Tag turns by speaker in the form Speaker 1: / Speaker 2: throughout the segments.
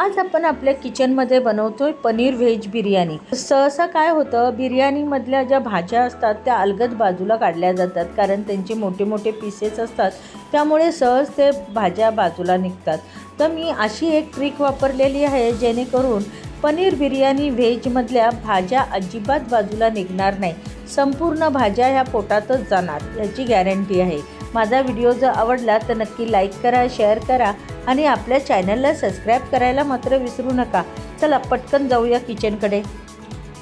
Speaker 1: आज आपण आपल्या किचनमध्ये बनवतोय पनीर व्हेज बिर्याणी. सहसा काय होतं बिर्याणीमधल्या ज्या भाज्या असतात त्या अलगद बाजूला काढल्या जातात कारण त्यांचे मोठे मोठे पीसेस असतात. त्यामुळे सहज ते भाज्या बाजूला निघतात. तर मी अशी एक ट्रिक वापरलेली आहे जेणेकरून पनीर बिर्याणी व्हेजमधल्या भाज्या अजिबात बाजूला निघणार नाही. संपूर्ण भाज्या ह्या पोटातच जाणार याची गॅरंटी आहे. माझा व्हिडिओ जर आवडला तर नक्की लाईक करा शेअर करा आणि आपल्या चॅनलला सबस्क्राईब करायला मात्र विसरू नका. चला पटकन जाऊया किचनकडे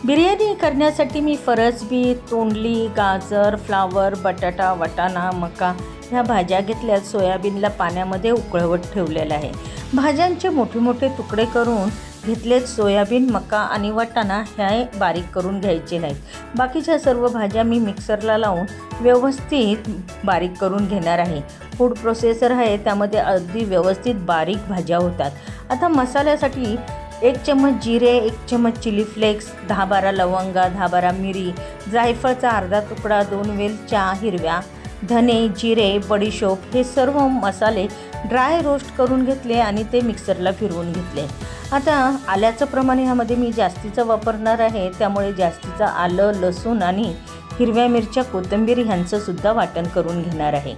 Speaker 1: बिर्याणी करण्यासाठी मी फरसबी तोंडली गाजर फ्लावर बटाटा वाटाणा मका ह्या भाज्या घेतल्या सोयाबीनला पाण्यामध्ये उकळवत ठेवलेलं आहे. भाज्यांचे मोठे मोठे तुकडे करून घेतलेत सोयाबीन मका आणि वाटाणा ह्या बारीक करून घ्यायचे नाहीत. बाकीच्या सर्व भाज्या मी मिक्सरला लावून व्यवस्थित बारीक करून घेणार आहे. फूड प्रोसेसर आहे त्यामध्ये अगदी व्यवस्थित बारीक भाज्या होतात. आता मसाल्यासाठी एक चम्मच जिरे एक चम्मच चिली फ्लेक्स दहा बारा लवंगा दहा बारा मिरी जायफळचा अर्धा तुकडा दोन वेलच्या हिरव्या धने जिरे बडीशोप हे सर्व मसाले ड्राय रोस्ट करून घेतले आणि ते मिक्सरला फिरवून घेतले. आता आल्याचं प्रमाण ह्यामध्ये मी जास्तीचं वापरणार आहे. त्यामुळे जास्तीचं आलं लसूण आणि हिरव्या मिरच्या कोथिंबीर ह्यांचंसुद्धा वाटण करून घेणार आहे.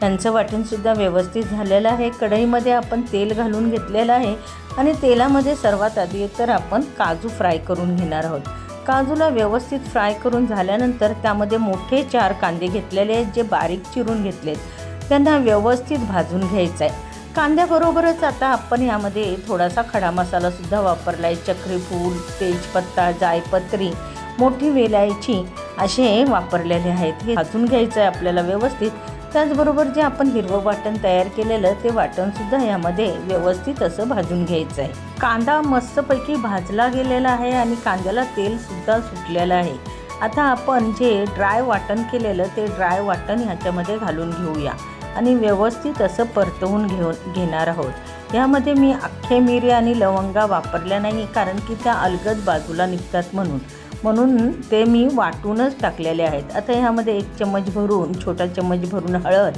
Speaker 1: त्यांचं वाटणसुद्धा व्यवस्थित झालेलं आहे. कढईमध्ये आपण तेल घालून घेतलेलं आहे आणि तेलामध्ये सर्वात आधी तर आपण काजू फ्राय करून घेणार आहोत. काजूला व्यवस्थित फ्राय करून झाल्यानंतर त्यामध्ये मोठे चार कांदे घेतलेले आहेत जे बारीक चिरून घेतलेत. त्यांना व्यवस्थित भाजून घ्यायचं आहे कांद्याबरोबरच आता आपण यामध्ये थोडासा खडा मसालासुद्धा वापरला आहे चक्रीफूल तेजपत्ता जायपत्री मोठी वेलायची असे वापरलेले आहेत. हे भाजून घ्यायचं आहे आपल्याला व्यवस्थित. त्याचबरोबर जे आपण हिरवं वाटण तयार केलेलं ते वाटणसुद्धा यामध्ये व्यवस्थित असं भाजून घ्यायचं आहे कांदा मस्तपैकी भाजला गेलेला आहे आणि कांद्याला तेलसुद्धा सुटलेलं आहे. आता आपण जे ड्राय वाटण केलेलं ते ड्राय वाटण ह्याच्यामध्ये घालून घेऊया आणि व्यवस्थित असं परतवून घेऊन घेणार आहोत. यामध्ये मी अख्खे मिरी आणि लवंगा वापरल्या नाही कारण की त्या अलगद बाजूला निघतात म्हणून. म्हणून ते मी वाटूनच टाकलेले आहेत. आता ह्यामध्ये एक चम्मच भरून छोटा चम्मच भरून हळद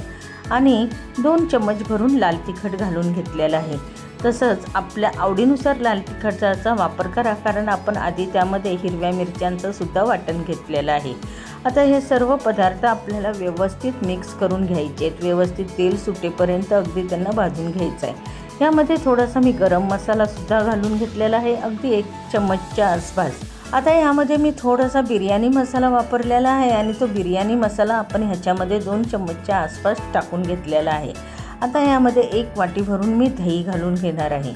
Speaker 1: आणि दोन चम्मच भरून लाल तिखट घालून घेतलेलं आहे. तसंच आपल्या आवडीनुसार लाल तिखटचा वापर करा कारण आपण आधी त्यामध्ये हिरव्या मिरच्यांचं सुद्धा वाटण घेतलेलं आहे. आता हे सर्व पदार्थ आपल्याला व्यवस्थित मिक्स करून घ्यायचे आहेत. व्यवस्थित तेल सुटेपर्यंत अगदी त्यांना भाजून घ्यायचं आहे यामध्ये थोडासा मी गरम मसालासुद्धा घालून घेतलेला आहे. अगदी एक चम्मचच्या आसपास. आता यामध्ये मी थोडासा बिर्याणी मसाला वापरलेला आहे आणि तो बिर्याणी मसाला आपण ह्याच्यामध्ये दोन चम्मचच्या आसपास टाकून घेतलेला आहे. आता यामध्ये एक वाटी भरून मी दही घालून घेणार आहे.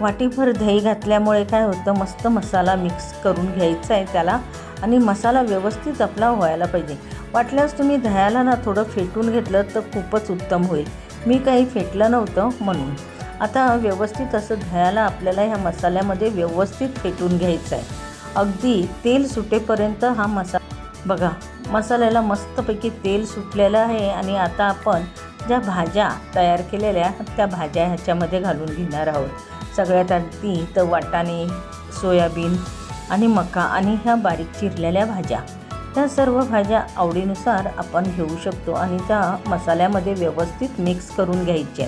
Speaker 1: वाटीभर दही घातल्यामुळे काय होतं मस्त मसाला मिक्स करून घ्यायचा आहे त्याला आणि मसाला व्यवस्थित आपला व्हायला पाहिजे. वाटल्यास तुम्ही दह्याला ना थोडं फेटून घेतलं तर खूपच उत्तम होईल. मी काही फेटलं नव्हतं म्हणून. आता व्यवस्थित असं दह्याला आपल्याला ह्या मसाल्यामध्ये व्यवस्थित फेटून घ्यायचं आहे. अगदी तेल सुटेपर्यंत हा मसा बघा मसाल्याला मस्तपैकी तेल सुटलेलं आहे आणि आता आपण ज्या भाज्या तयार केलेल्या त्या भाज्या ह्याच्यामध्ये घालून घेणार आहोत. सगळ्यात आधी तर वाटाणे सोयाबीन आणि मका आणि ह्या बारीक चिरलेल्या भाज्या. त्या सर्व भाज्या आवडीनुसार आपण घेऊ शकतो आणि त्या मसाल्यामध्ये व्यवस्थित मिक्स करून घ्यायच्या.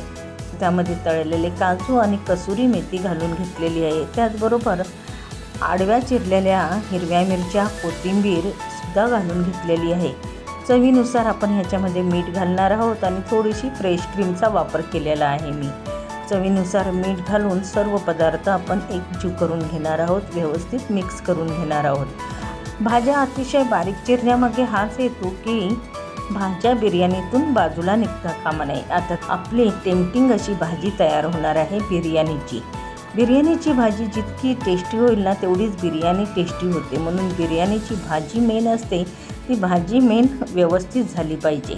Speaker 1: त्यामध्ये तळलेले काजू आणि कसुरी मेथी घालून घेतलेली आहे. त्याचबरोबर आडव्या चिरलेल्या हिरव्या मिरच्या कोथिंबीर सुद्धा घालून घेतलेली आहे. चवीनुसार आपण ह्याच्यामध्ये मीठ घालणार आहोत आणि थोडीशी फ्रेश क्रीमचा वापर केलेला आहे मी. चवीनुसार मीठ घालून सर्व पदार्थ आपण एकजीव करून घेणार आहोत व्यवस्थित मिक्स करून घेणार आहोत. भाज्या अतिशय बारीक चिरण्यामागे हाच येतो की भाज्या बिर्याणीतून बाजूला निघता कामा नये. आता आपली टेम्पटिंग अशी भाजी तयार होणार आहे बिर्याणीची. बिर्याणीची भाजी जितकी टेस्टी होईल ना तेवढीच बिर्याणी टेस्टी होते. म्हणून बिर्याणीची भाजी मेन असते. ती भाजी मेन व्यवस्थित झाली पाहिजे.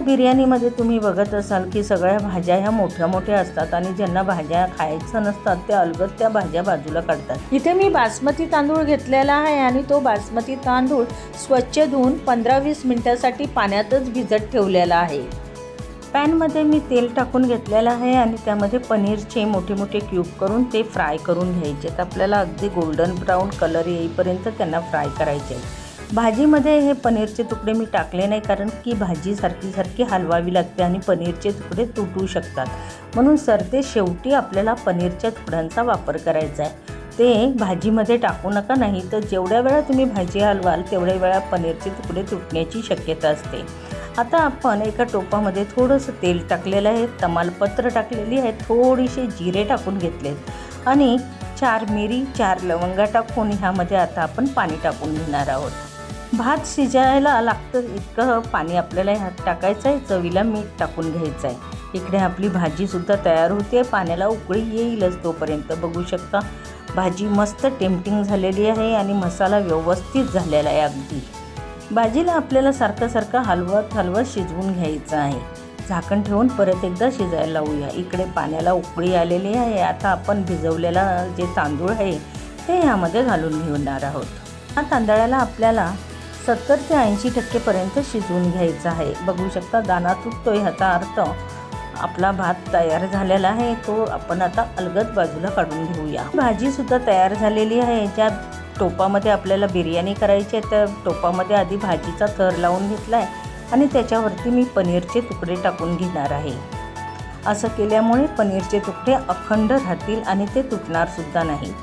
Speaker 1: बिर्याणीमध्ये तुम्ही बघत असाल की सगळ्या भाज्या ह्या मोठ्या मोठ्या असतात आणि ज्यांना भाज्या खायचं नसतात ते अलगद त्या भाज्या बाजूला काढतात. इथे मी बासमती तांदूळ घेतलेला आहे आणि तो बासमती तांदूळ स्वच्छ धुवून पंधरा वीस मिनटासाठी पाण्यातच भिजत ठेवलेला आहे. पॅनमध्ये मी तेल टाकून घेतलेलं आहे आणि त्यामध्ये पनीरचे मोठे मोठे क्यूब करून ते फ्राय करून घ्यायचे. आहेत आपल्याला अगदी गोल्डन ब्राऊन कलर येईपर्यंत त्यांना फ्राय करायचे भाजीमध्ये हे पनीरचे तुकडे मी टाकले नाही कारण की भाजी सारखी सारखी हलवावी लागते आणि पनीरचे तुकडे तुटू शकतात. म्हणून सरते शेवटी आपल्याला पनीरच्या तुकड्यांचा वापर करायचा आहे. ते भाजीमध्ये टाकू नका नाही तर जेवढ्या वेळा तुम्ही भाजी हलवाल तेवढ्या वेळा पनीरचे तुकडे तुटण्याची शक्यता असते. आता आपण एका टोपामध्ये थोडंसं तेल टाकलेलं आहे तमालपत्र टाकलेली आहे थोडीसे जिरे टाकून घेतलेत. आणि चार मिरी चार लवंगा टाकून ह्यामध्ये आता आपण पाणी टाकून घेणार आहोत. भात शिजायला लागतं इतकं पाणी आपल्याला ह्यात टाकायचं आहे चवीला मीठ टाकून घ्यायचं आहे इकडे आपली भाजीसुद्धा तयार होते पाण्याला उकळी येईलच तोपर्यंत. बघू शकता भाजी मस्त टेम्पटिंग झालेली आहे आणि मसाला व्यवस्थित झालेला आहे अगदी. भाजीला आपल्याला सारखं सारखं हलवत हलवत शिजवून घ्यायचं आहे. झाकण ठेवून परत एकदा शिजायला लावूया. इकडे पाण्याला उकळी आलेली आहे. आता आपण भिजवलेला जे तांदूळ आहे ते ह्यामध्ये घालून घेणार आहोत. हा तांदळाला आपल्याला सत्तर ते ऐंशी टक्केपर्यंत शिजवून घ्यायचा आहे. बघू शकता दाना तुटतोय ह्याचा अर्थ आपला भात तयार झालेला आहे. तो आपण आता अलगद बाजूला काढून घेऊया. भाजीसुद्धा तयार झालेली आहे. ज्या टोपामध्ये आपल्याला बिर्याणी करायची आहे तर टोपामध्ये आधी भाजीचा थर लावून घेतला आहे आणि त्याच्यावरती मी पनीरचे तुकडे टाकून घेणार आहे. असं केल्यामुळे पनीरचे तुकडे अखंड राहतील आणि ते तुटणारसुद्धा नाहीत.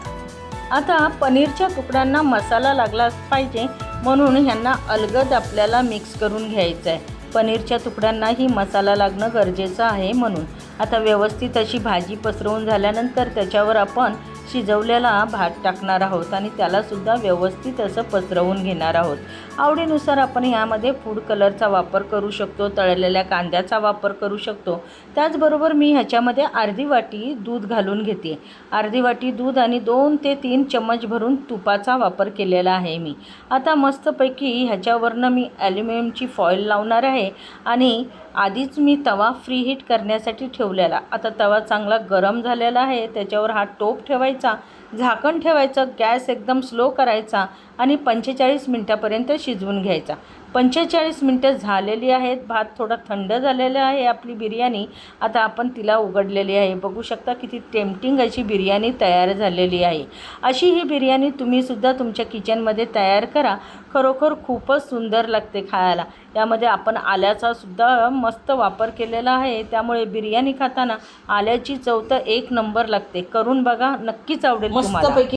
Speaker 1: आता पनीरच्या तुकड्यांना मसाला लागला पाहिजे म्हणून ह्यांना अलगद आपल्याला मिक्स करून घ्यायचं आहे. पनीरच्या तुकड्यांनाही मसाला लागणं गरजेचं आहे म्हणून. आता व्यवस्थित अशी भाजी पसरवून झाल्यानंतर त्याच्यावर आपण शिजवलेला भात टाकणार आहोत आणि त्यालासुद्धा व्यवस्थित असं पसरवून घेणार आहोत. आवडीनुसार आपण ह्यामध्ये फूड कलरचा वापर करू शकतो तळलेल्या कांद्याचा वापर करू शकतो. त्याचबरोबर मी ह्याच्यामध्ये अर्धी वाटी दूध घालून घेते. अर्धी वाटी दूध आणि दोन ते तीन चम्मच भरून तुपाचा वापर केलेला आहे मी. आता मस्तपैकी ह्याच्यावरनं मी ॲल्युमिनियमची फॉईल लावणार आहे आणि आधीच मी तवा फ्री हीट करण्यासाठी ठेवलेला. आता तवा चांगला गरम झालेला आहे त्याच्यावर हा टोप ठेवायचा tá? झाकण ठेवायचं गॅस एकदम स्लो करायचा आणि पंचेचाळीस मिनटापर्यंत शिजवून घ्यायचा. पंचेचाळीस मिनटं झालेली आहेत. भात थोडा थंड झालेला आहे आपली बिर्याणी. आता आपण तिला उघडलेली आहे. बघू शकता किती टेम्पटिंग अशी बिर्याणी तयार झालेली आहे. अशी ही बिर्याणी तुम्हीसुद्धा तुमच्या किचनमध्ये तयार करा. खरोखर खूपच सुंदर लागते खायला. यामध्ये आपण आल्याचा सुद्धा मस्त वापर केलेला आहे. त्यामुळे बिर्याणी खाताना आल्याची चव तर एक नंबर लागते. करून बघा नक्कीच आवडेल तुम्हाला
Speaker 2: मस्तपैकी